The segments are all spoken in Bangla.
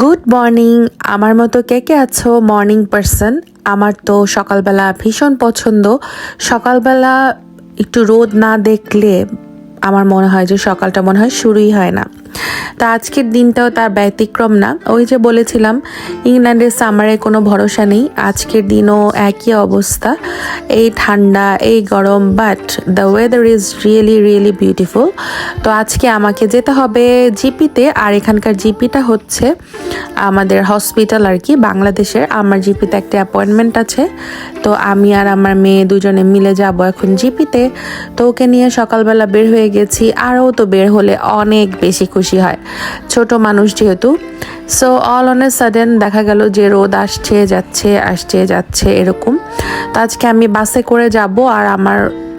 গুড মর্নিং আমার মতো কে কে আছো? মর্নিং পারসন আমার তো সকালবেলা ভীষণ পছন্দ। সকালবেলা একটু রোদ না দেখলে আমার মনে হয় যে সকালটা মনে হয় শুরুই হয় না। তা আজকের দিনটাও তার ব্যতিক্রম না। ওই যে বলেছিলাম, ইংল্যান্ডের সামারে কোনো ভরসা নেই। আজকের দিনও একই অবস্থা। এই ঠান্ডা, এই গরম but the weather is really really beautiful তো আজকে আমাকে যেতে হবে জিপিতে, আর এখানকার জিপিটা হচ্ছে আমাদের হসপিটাল আর কি, বাংলাদেশের। আমার জিপিতে একটা অ্যাপয়েন্টমেন্ট আছে। তো আমি আর আমার মেয়ে দুজনে মিলে যাব এখন জিপিতে। তো ওকে নিয়ে সকালবেলা বের হয়ে গেছি। আরও তো বের হলে অনেক বেশি খুশি হয়। ছোট মানুষ যেহেতু। So all on a sudden দেখা গেল যে রোদ আসছে, যাচ্ছে আসছে, যাচ্ছে, এরকম। তো আজকে আমি বাসে করে যাব আর আমার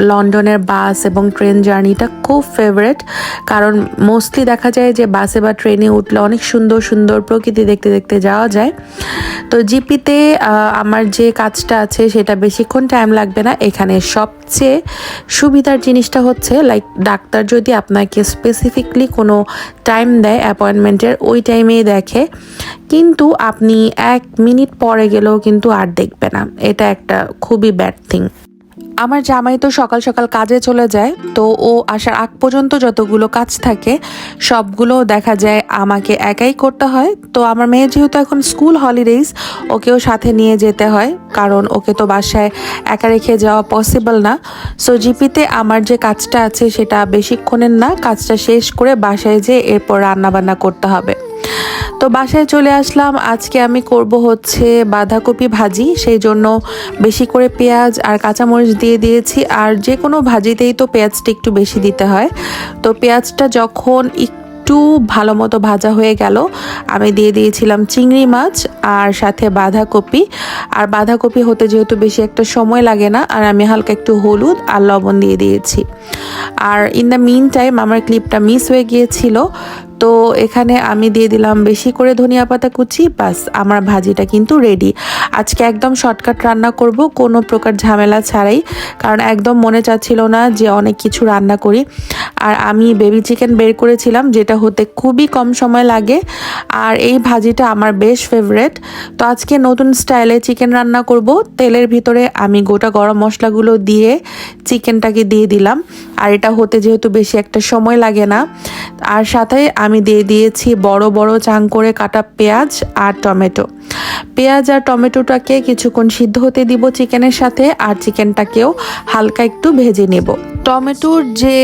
লন্ডনের বাস এবং ট্রেন জার্নিটা খুব ফেভারেট কারণ মোস্টলি দেখা যায় যে বাসে বা ট্রেনে উঠলে অনেক সুন্দর সুন্দর প্রকৃতি দেখতে দেখতে যাওয়া যায়। তো জিপিতে আমার যে কাজটা আছে সেটা বেশিক্ষণ টাইম লাগবে না। এখানে সবচেয়ে সুবিধার জিনিসটা হচ্ছে লাইক ডাক্তার যদি আপনাকে স্পেসিফিকলি কোনো টাইম দেয় অ্যাপয়েন্টমেন্টের ওই টাইমেই দেখে। কিন্তু আপনি এক মিনিট পরে গেলেও কিন্তু আর দেখবে না। এটা একটা খুবই ব্যাড থিং আমার জামাই তো সকাল সকাল কাজে চলে যায়, তো ও আসার আগ পর্যন্ত যতগুলো কাজ থাকে, সবগুলো দেখা যায় আমাকে একাই করতে হয়। তো আমার মেয়ে যেহেতু এখন স্কুল হলিডেজ ওকেও সাথে নিয়ে যেতে হয়, কারণ ওকে তো বাসায় একা রেখে যাওয়া পসিবল না। সো জিপিতে আমার যে কাজটা আছে সেটা বেশিক্ষণের না, কাজটা শেষ করে বাসায় যেয়ে এরপর রান্নাবান্না করতে হবে। তো বাসায় চলে আসলাম। আজকে আমি করব হচ্ছে বাঁধাকপি ভাজি, সেই জন্য বেশি করে পেঁয়াজ আর কাঁচামরিচ দিয়ে দিয়েছি। আর যে কোনো ভাজিতেই তো পেঁয়াজটা একটু বেশি দিতে হয়। তো পেঁয়াজটা যখন একটু ভালো মতো ভাজা হয়ে গেল, আমি দিয়ে দিয়েছিলাম চিংড়ি মাছ আর সাথে বাঁধাকপি। আর বাঁধাকপি হতে যেহেতু বেশি একটা সময় লাগে না, আর আমি হালকা একটু হলুদ আর লবণ দিয়ে দিয়েছি। আর ইন দ্য মিন টাইম আমার ক্লিপটা মিস হয়ে গিয়েছিল। তো এখানে আমি দিয়ে দিলাম বেশি করে ধনিয়া পাতা কুচি, বাস আমার ভাজিটা কিন্তু রেডি আজকে একদম শর্টকাট রান্না করব, কোনো প্রকার ঝামেলা ছাড়াই, কারণ একদম মনে চাচ্ছিল না যে অনেক কিছু রান্না করি। আর আমি বেবি চিকেন বের করেছিলাম, যেটা হতে খুবই কম সময় লাগে, আর এই ভাজিটা আমার বেশ ফেভারেট তো আজকে নতুন স্টাইলে চিকেন রান্না করব, তেলের ভিতরে আমি গোটা গরম মশলাগুলো দিয়ে চিকেনটাকে দিয়ে দিলাম। আর এটা হতে যেহেতু বেশি একটা সময় লাগে না, আর সাথে আমি দিয়ে দিয়েছি বড় বড় চাং করে কাটা পেঁয়াজ আর টমেটো। পেঁয়াজ আর টমেটোটাকে কিছুক্ষণ সিদ্ধ হতে দিব চিকেনের সাথে আর চিকেনটাকেও হালকা একটু ভেজে নেব। টমেটোর যে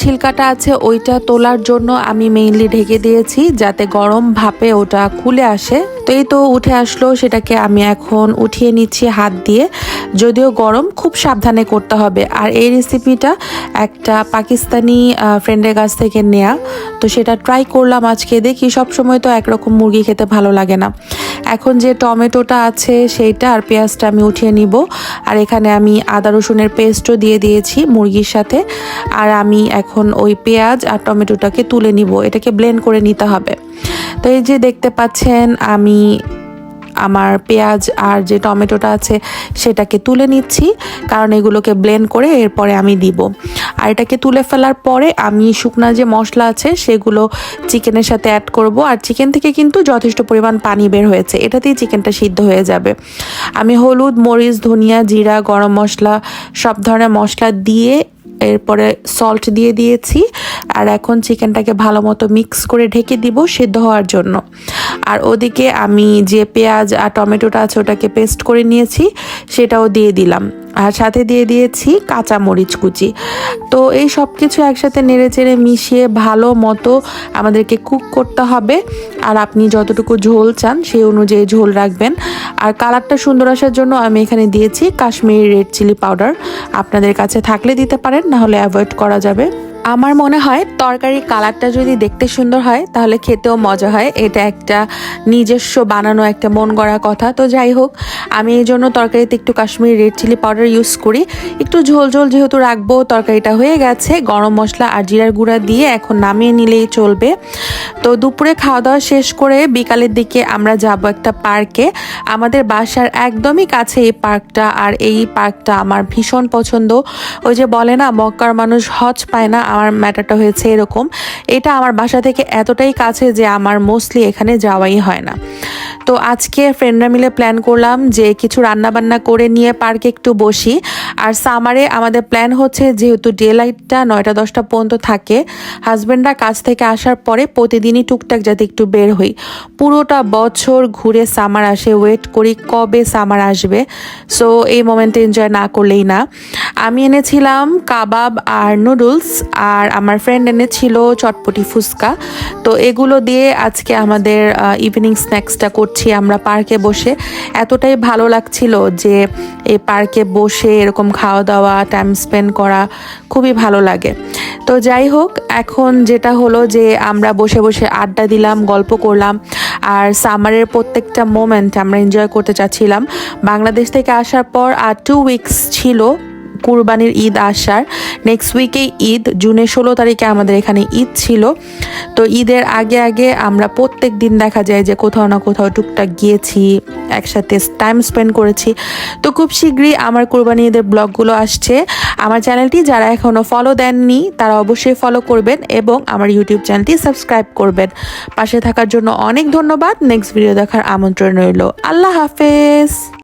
ছিলকাটা আছে ওইটা তোলার জন্য আমি মেইনলি ঢেকে দিয়েছি যাতে গরম ভাপে ওটা খুলে আসে। তো এই তো উঠে আসলো, সেটাকে আমি এখন উঠিয়ে নিচ্ছি হাত দিয়ে। যদিও গরম, খুব সাবধানে করতে হবে। আর এই রেসিপিটা একটা পাকিস্তানি ফ্রেন্ডের কাছ থেকে নেয়া। তো সেটা ট্রাই করলাম আজকে, দেখি সবসময় তো একরকম মুরগি খেতে ভালো লাগে না। এখন যে টমেটোটা আছে সেইটা আর পেঁয়াজটা আমি উঠিয়ে নিব। আর এখানে আমি আদা রসুনের পেস্টও দিয়ে দিয়েছি মুরগির সাথে। আর আমি এখন ওই পেঁয়াজ আর টমেটোটাকে তুলে নিব। এটাকে ব্লেন্ড করে নিতে হবে। তো এই যে দেখতে পাচ্ছেন, আমি আমার পেঁয়াজ আর যে টমেটোটা আছে সেটাকে তুলে নিচ্ছি, কারণ এগুলোকে ব্লেন্ড করে এরপরে আমি দিব। আর এটাকে তুলে ফেলার পরে আমি শুকনা যে মশলা আছে সেগুলো চিকেনের সাথে অ্যাড করব। আর চিকেন থেকে কিন্তু যথেষ্ট পরিমাণ পানি বের হয়েছে এটাতেই চিকেনটা সিদ্ধ হয়ে যাবে। আমি হলুদ, মরিচ, ধনিয়া, জিরা, গরম মশলা, সব ধরনের মশলা দিয়ে এরপরে সল্ট দিয়ে দিয়েছি। আর এখন চিকেনটাকে ভালো মতো মিক্স করে ঢেকে দিব সেদ্ধ হওয়ার জন্য। আর ওদিকে আমি যে পেঁয়াজ আর টমেটোটা আছে ওটাকে পেস্ট করে নিয়েছি, সেটাও দিয়ে দিলাম। আর সাথে দিয়ে দিয়েছি কাঁচা মরিচ কুচি। তো এই সব কিছু একসাথে নেড়ে চেড়ে মিশিয়ে ভালো মতো আমাদেরকে কুক করতে হবে। আর আপনি যতটুকু ঝোল চান সেই অনুযায়ী ঝোল রাখবেন। আর কালারটা সুন্দর আসার জন্য আমি এখানে দিয়েছি কাশ্মীরি রেড চিলি পাউডার। আপনাদের কাছে থাকলে দিতে পারেন, না হলে অ্যাভয়েড করা যাবে। আমার মনে হয় তরকারির কালারটা যদি দেখতে সুন্দর হয়, তাহলে খেতেও মজা হয়। এটা একটা নিজস্ব বানানো একটা মন গড়া কথা। তো যাই হোক, আমি এই জন্য তরকারিতে একটু Kashmiri red chilli powder use করি। একটু ঝোল ঝোল যেহেতু রাখব, তরকারিটা হয়ে গেছে। গরম মশলা আর জিরার গুঁড়া দিয়ে এখন নামিয়ে নিলেই চলবে। তো দুপুরে খাওয়া দাওয়া শেষ করে বিকালের দিকে আমরা যাব একটা পার্কে। আমাদের বাসার একদমই কাছে এই পার্কটা, আর এই পার্কটা আমার ভীষণ পছন্দ। ওই যে বলে না, মক্কার মানুষ হজ পায় না আমার ম্যাটারটা হয়েছে এরকম। এটা আমার বাসা থেকে এতটাই কাছে যে আমার মোস্টলি এখানে যাওয়াই হয় না। তো আজকে ফ্রেন্ডরা মিলে প্ল্যান করলাম যে কিছু রান্না বান্না করে নিয়ে পার্কে একটু বসি। আর সামারে আমাদের প্ল্যান হচ্ছে যেহেতু ডে লাইটটা নয়টা দশটা পর্যন্ত থাকে হাজব্যান্ডরা কাজ থেকে আসার পরে প্রতিদিনই টুকটাক যাতে একটু বের হই। পুরোটা বছর ঘুরে সামার আসে ওয়েট করি কবে সামার আসবে। সো এই মোমেন্টে এনজয় না করলেই না। আমি এনেছিলাম কাবাব আর নুডলস আর আমার ফ্রেন্ড এনেছিল চটপটি ফুচকা। তো এগুলো দিয়ে আজকে আমাদের ইভিনিং স্ন্যাক্সটা করছি আমরা পার্কে বসে। এতটাই ভালো লাগছিল যে এই পার্কে বসে এরকম খাওয়া দাওয়া টাইম স্পেন্ড করা খুবই ভালো লাগে। তো যাই হোক, এখন যেটা হলো যে আমরা বসে বসে আড্ডা দিলাম, গল্প করলাম আর সামারের প্রত্যেকটা মোমেন্ট আমরা এনজয় করতে চাচ্ছিলাম। বাংলাদেশ থেকে আসার পর আর টু উইকস ছিল কুরবানির ঈদ আসার নেক্সট উইকেই ঈদ, জুনের ষোলো তারিখে আমাদের এখানে ঈদ ছিল। তো ঈদের আগে আগে আমরা প্রত্যেক দিন দেখা যায় যে কোথাও না কোথাও টুকটাক গিয়েছি, একসাথে টাইম স্পেন্ড করেছি। তো খুব শীঘ্রই আমার কুরবানি ঈদের ব্লগগুলো আসছে। আমার চ্যানেলটি যারা এখনও ফলো দেননি, তারা অবশ্যই ফলো করবেন এবং আমার ইউটিউব চ্যানেলটি সাবস্ক্রাইব করবেন। পাশে থাকার জন্য অনেক ধন্যবাদ। নেক্সট ভিডিও দেখার আমন্ত্রণ রইল। আল্লাহ হাফেজ।